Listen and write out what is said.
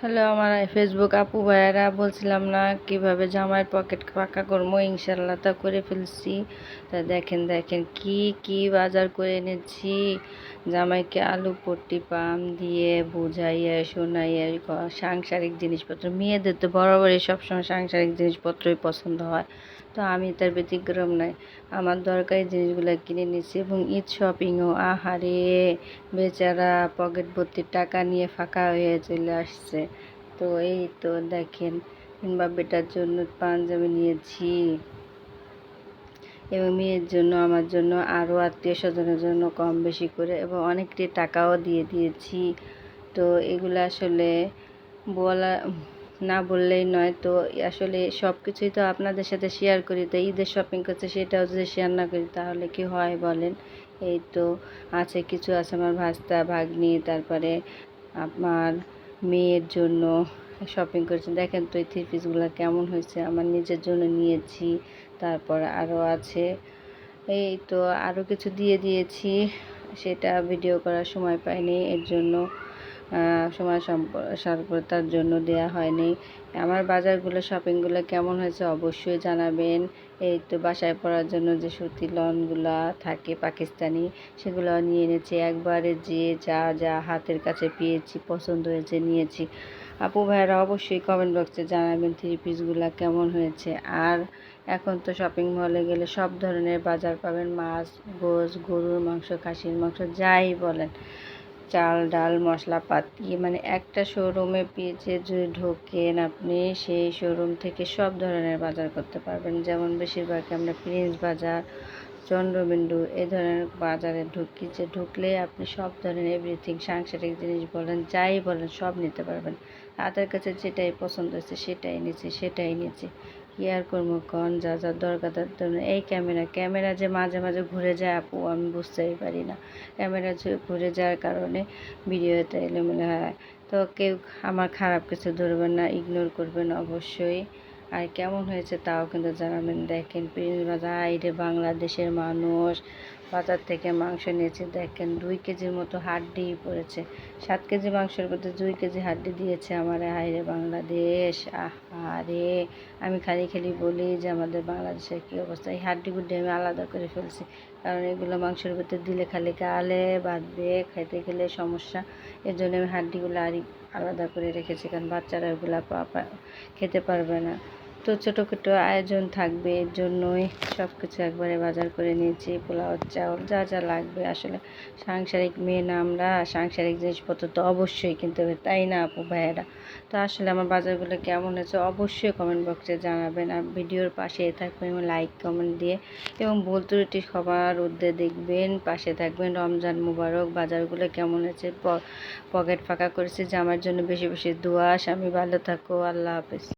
Hello, আমার Facebook আপু ভাইয়ারা, বলছিলাম না কীভাবে জামাইয়ের পকেট পাকা করব? ইনশাল্লাহ তা করে ফেলছি। তা দেখেন দেখেন, কি কি বাজার করে এনেছি। জামাইকে আলু, পট্টি, পাম দিয়ে বুঝাইয়া, শোনাইয়া, সাংসারিক জিনিসপত্র, মেয়েদের তো বরাবরই সবসময় সাংসারিক জিনিসপত্রই পছন্দ হয়। তো আমি তার ব্যতিক্রম নাই। আমার দরকারি জিনিসগুলো কিনে নিচ্ছি এবং ঈদ শপিংও আহারে, বেচারা পকেট ভর্তি টাকা নিয়ে ফাঁকা হয়ে চলে আসছে। তো এই তো দেখেন কিংবা বেটার জন্য পাঞ্জাবি নিয়েছি। এবং মেয়ের জন্য, আমার জন্য, আরও আত্মীয় স্বজনের জন্য কম বেশি করে, এবং অনেকটি টাকাও দিয়ে দিয়েছি। তো এগুলো আসলে বলা, না বললেই নয়, তো আসলে সব কিছুই তো আপনাদের সাথে শেয়ার করি। তো ঈদের শপিং করছে, সেটাও যদি শেয়ার না করি, তাহলে কি হয় বলেন? এই তো আছে, কিছু আছে আমার ভাস্তা, ভাগ্নি, তারপরে আমার মেয়ের জন্য শপিং করেছেন। দেখেন তো এই থ্রি পিসগুলো কেমন হয়েছে। আমার নিজের জন্য নিয়েছি, তারপর আরও আছে। এই তো আরও কিছু দিয়ে দিয়েছি। সেটা ভিডিও করার সময় পাইনি, এর জন্য সময় স্বল্পতার জন্য দেয়া হয়নি। আমার বাজারগুলো শপিংগুলো কেমন হয়েছে অবশ্যই জানাবেন। এই তো বাসায় পরার জন্য যে সুতি লনগুলো থাকে পাকিস্তানি, সেগুলো নিয়ে এনেছি। একবারে যে যা যা হাতের কাছে পেয়েছি, পছন্দ হয়েছে নিয়েছি। আপু ভাইয়েরা অবশ্যই কমেন্ট বক্সে জানাবেন থ্রি পিসগুলো কেমন হয়েছে। আর এখন তো শপিং মলে গেলে সব ধরনের বাজার পাবেন। মাছ গোস গরুর মাংস, খাসির মাংস, যাই বলেন। চাল, ডাল, মশলাপাতি মানে একটা শোরুমে পেয়েছে যদি ঢোকেন আপনি, সেই শোরুম থেকে সব ধরনের বাজার করতে পারবেন। যেমন বেশিরভাগ আমরা প্রিন্স বাজার চন্দ্রবিন্দু এ ধরনের বাজারে ঢুকি যে ঢুকলে আপনি সব ধরনের এভরিথিং সাংসারিক জিনিস বলেন, যাই বলেন, সব নিতে পারবেন। তাদের কাছে যেটাই পছন্দ হচ্ছে সেটাই নিচ্ছি সেটাই নিচ্ছি। কি আর করব কন, যা যা দরকার তার জন্য। এই ক্যামেরা ক্যামেরা যে মাঝে মাঝে ঘুরে যায় আপু, আমি বুঝতেই পারি না। ক্যামেরা ঘুরে যাওয়ার কারণে ভিডিওতে এলোমেলো হয়। তো কেউ আমার খারাপ কিছু ধরবেন না ইগনোর করবেন অবশ্যই। আর কেমন হয়েছে তাও কিন্তু জানাবেন। দেখেন বাজার আইরে বাংলাদেশের মানুষ বাজার থেকে মাংস নিয়েছে, দেখেন দুই কেজির মতো হাড্ডি পড়েছে। সাত কেজি মাংসের মধ্যে দুই কেজি হাড্ডি দিয়েছে আমার। হাইরে বাংলাদেশ আরে আমি খালি খালি বলি যে আমাদের বাংলাদেশের কী অবস্থা? এই হাড্ডিগুড্ডি আমি আলাদা করে ফেলছি। কারণ এগুলো মাংসের ভিতরে দিলে খালি গালে বাঁধবে, খাইতে গেলে সমস্যা। এর জন্য আমি হাড্ডিগুলো আর আলাদা করে রেখেছি, কারণ বাচ্চারা ওগুলো খেতে পারবে না। তো ছোটোখাটো আয়োজন থাকবে, এর জন্যই সব কিছু একবারে বাজার করে নিয়েছি, পোলাও, চাউল, যা যা লাগবে। আসলে সাংসারিক মেয়ে না আমরা, সাংসারিক জিনিসপত্র তো অবশ্যই কিনতে হবে, তাই না আপু ভাইয়েরা? তো আসলে আমার বাজারগুলো কেমন হয়েছে অবশ্যই কমেন্ট বক্সে জানাবেন। আর ভিডিওর পাশে থাকবেন এবং লাইক কমেন্ট দিয়ে এবং ভুল ত্রুটি সবার উদ্দে দেখবেন, পাশে থাকবেন রমজান মুবারক। বাজারগুলো কেমন হয়েছে? পকেট ফাঁকা করেছে জামার জন্য বেশি বেশি দোয়া। স্বামী ভালো থাকো, আল্লাহ হাফেজ।